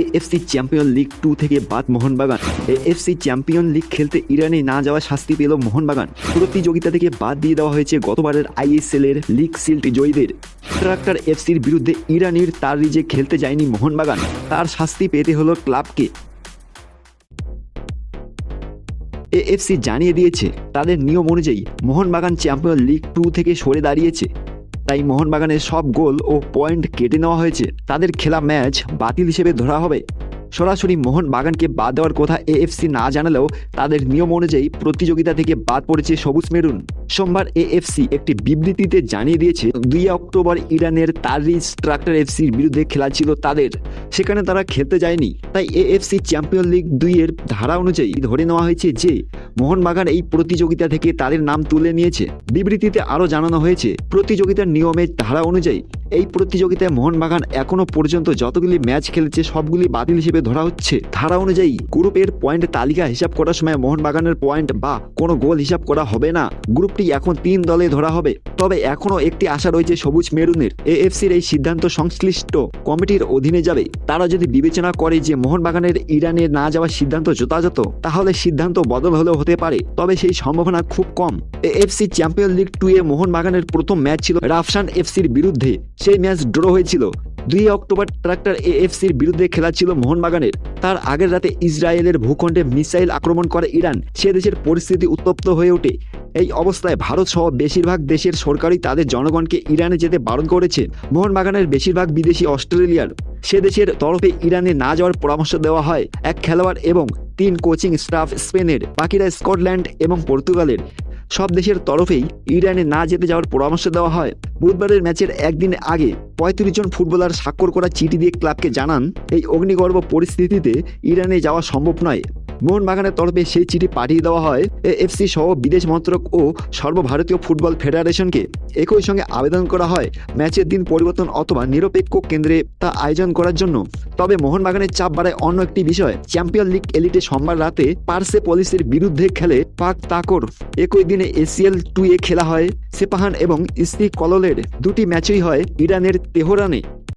AFC champion league two থেকে বাদ Mohun Bagan. AFC champion league খেলতে ইরানে না যাওয়া শাস্তি পেল মোহনবাগান। প্রতিযোগিতা থেকে বাদ দিয়ে দেওয়া হয়েছে গতবারের আইএসএল এর লিগ সিল্ট জয়ীদের। ট্রাক্টর এফসির বিরুদ্ধে ইরানির তার রিজে খেলতে যায়নি মোহনবাগান। তার শাস্তি পেতে হলো ক্লাবকে। এএফসি জানিয়ে দিয়েছে, তাদের নিয়ম অনুযায়ী মোহনবাগান চ্যাম্পিয়ন লিগ টু থেকে সরে দাঁড়িয়েছে। তাই মোহনবাগানের সব গোল ও পয়েন্ট কেটে নেওয়া হয়েছে। তাদের খেলা ম্যাচ বাতিল হিসেবে ধরা হবে। সরাসরি মোহনবাগানকে বাদ দেওয়ার কথা এএফসি না জানালেও তাদের নিয়ম অনুযায়ী প্রতিযোগিতা থেকে বাদ পড়েছে সবুজ মেরুন। সোমবার এএফসি একটি বিবৃতিতে জানিয়ে দিয়েছে, দুই অক্টোবর ইরানের তারিজ ট্রাক্টর এফসির বিরুদ্ধে খেলা ছিল তাদের। সেখানে তারা খেলতে যায়নি। তাই এএফসি চ্যাম্পিয়ন লিগ দুই এর ধারা অনুযায়ী ধরে নেওয়া হয়েছে যে, মোহনবাগান এই প্রতিযোগিতা থেকে তাদের নাম তুলে নিয়েছে। বিবৃতিতে আরও জানানো হয়েছে, প্রতিযোগিতার নিয়মের ধারা অনুযায়ী এই প্রতিযোগিতায় মোহনবাগান এখনও পর্যন্ত যতগুলি ম্যাচ খেলেছে, সবগুলি বাতিল হিসেবে ধরা হচ্ছে। ধারা অনুযায়ী গ্রুপের পয়েন্ট তালিকা হিসাব করার সময় মোহনবাগানের পয়েন্ট বা কোনো গোল হিসাব করা হবে না। গ্রুপটি এখন তিন দলে ধরা হবে। তবে এখনও একটি আশা রয়েছে সবুজ মেরুনের। এএফসির এই সিদ্ধান্ত সংশ্লিষ্ট কমিটির অধীনে যাবে। তারা যদি বিবেচনা করে যে মোহনবাগানের ইরানে না যাওয়ার সিদ্ধান্ত যথাযথ, তাহলে সিদ্ধান্ত বদল হলেও হতে পারে, তবে সেই সম্ভাবনা খুব কম। এএফসি চ্যাম্পিয়ন লিগ টু এ মোহনবাগানের প্রথম ম্যাচ ছিল রাফসান এফসির বিরুদ্ধে, সেই ম্যাচ ড্র হয়েছিল। দুই অক্টোবর ট্রাক্টর এএফসির বিরুদ্ধে খেলা ছিল মোহনবাগানের। তার আগের রাতে ইসরায়েলের ভূখণ্ডে মিসাইল আক্রমণ করে ইরান, সে দেশের পরিস্থিতি উত্তপ্ত হয়ে ওঠে। এই অবস্থায় ভারত সহ বেশিরভাগ দেশের সরকারই তাদের জনগণকে ইরানে যেতে বারণ করেছে। মোহনবাগানের বেশিরভাগ বিদেশি অস্ট্রেলিয়ার সে দেশের তরফে ইরানে না যাওয়ার পরামর্শ দেওয়া হয়। এক খেলোয়াড় এবং তিন কোচিং স্টাফ স্পেনের, বাকিরা স্কটল্যান্ড এবং পর্তুগালের। সব দেশের তরফেই ইরানে না যেতে যাওয়ার পরামর্শ দেওয়া হয়। বুধবারের ম্যাচের একদিন আগে পঁয়ত্রিশ জন ফুটবলার স্বাক্ষর করা চিঠি দিয়ে ক্লাবকে জানান, এই অগ্নিগর্ভ পরিস্থিতিতে ইরানে যাওয়া সম্ভব নয়। মোহনবাগানের তরফে সেই চিঠি পাঠিয়ে দেওয়া হয়। এফসি সহ বিদেশ মন্ত্রক ও সর্বভারতীয় ফুটবল ফেডারেশনকে। একই সঙ্গে আবেদন করা হয় ম্যাচের দিন পরিবর্তন অথবা নিরপেক্ষ কেন্দ্রে তা আয়োজন করার জন্য। তবে মোহনবাগানের চাপ বাড়ায় অন্য একটি বিষয়, চ্যাম্পিয়ন লিগ এলিটে সোমবার রাতে পার্সে পলিসের বিরুদ্ধে খেলে পাক তাকর। একই দিনে এসিএল টু এ খেলা হয়। সেপাহান এবং ইস্তি কললের দুটি ম্যাচই হয় ইরানের তেহরানে।